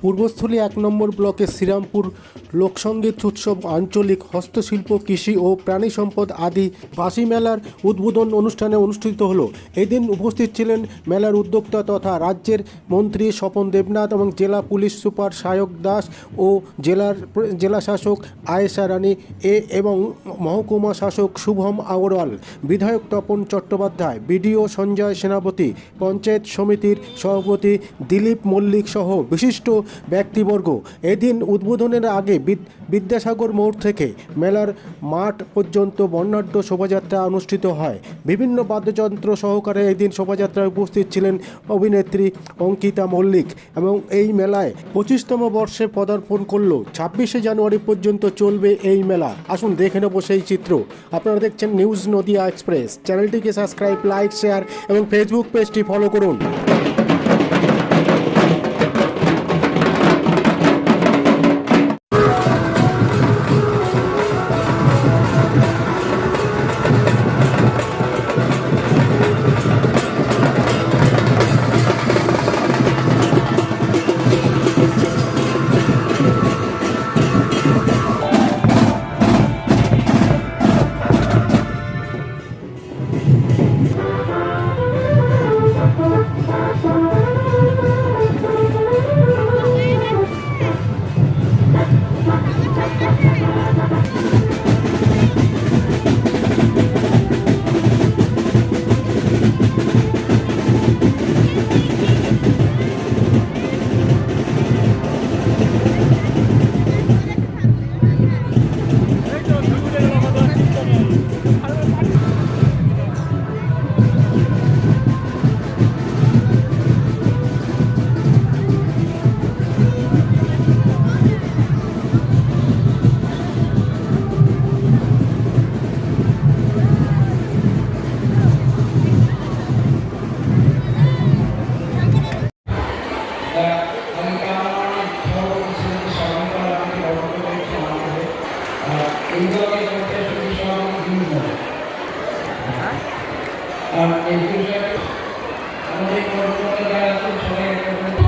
পূর্বস্থলী এক নম্বর ব্লকের শ্রীরামপুর লোকসঙ্গীত উৎসব, আঞ্চলিক হস্তশিল্প, কৃষি ও প্রাণী সম্পদ আদি বাসি মেলার উদ্বোধন অনুষ্ঠানে অনুষ্ঠিত হলো। এদিন উপস্থিত ছিলেন মেলার উদ্যোক্তা তথা রাজ্যের মন্ত্রী স্বপন দেবনাথ এবং জেলা পুলিশ সুপার সায়ক দাস ও জেলার জেলা শাসক আয়েশা রানী এ এবং মহকুমা শাসক শুভম আগরওয়াল, বিধায়ক তপন চট্টোপাধ্যায়, বিডিও সঞ্জয় সেনাপতি, পঞ্চায়েত সমিতির সভাপতি দিলীপ মল্লিক সহ বিশিষ্ট ব্যক্তিবর্গ। এদিন উদ্বোধনের আগে বিদ্যাসাগর মোড় থেকে মেলার মাঠ পর্যন্ত বর্ণাঢ্য শোভাযাত্রা অনুষ্ঠিত হয়। বিভিন্ন বাদ্যযন্ত্র সহকারে এদিন শোভাযাত্রায় উপস্থিত ছিলেন অভিনেত্রী অঙ্কিতা মল্লিক এবং এই মেলায় পঁচিশতম বর্ষে পদার্পণ করল। ছাব্বিশে জানুয়ারি পর্যন্ত চলবে এই মেলা। আসুন দেখে নেব সেই চিত্র। আপনারা দেখছেন নিউজ নদিয়া এক্সপ্রেস। চ্যানেলটিকে সাবস্ক্রাইব, লাইক, শেয়ার এবং ফেসবুক পেজটি ফলো করুন। আর এই বিষয়ে আমাদের কর্মকর্তা যারা আছেন সবাই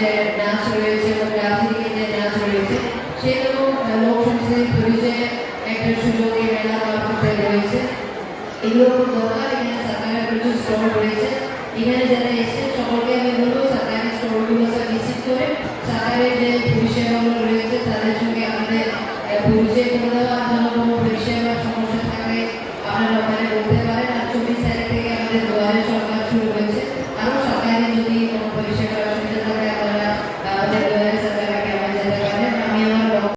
যে নাচ রয়েছে বা গ্রাফিকে যে নাচ রয়েছে সেগুলো লোক সংস্কৃতি পরিচয়ে একটা সুযোগে মেলা করতে রয়েছে এগুলোর উপর দরকার এখানে সরকারের কিছু স্টোর রয়েছে এখানে যারা এসে সকলকে আমি বলব সরকারের স্টোরগুলো সব ভিজিট করে সরকারের যে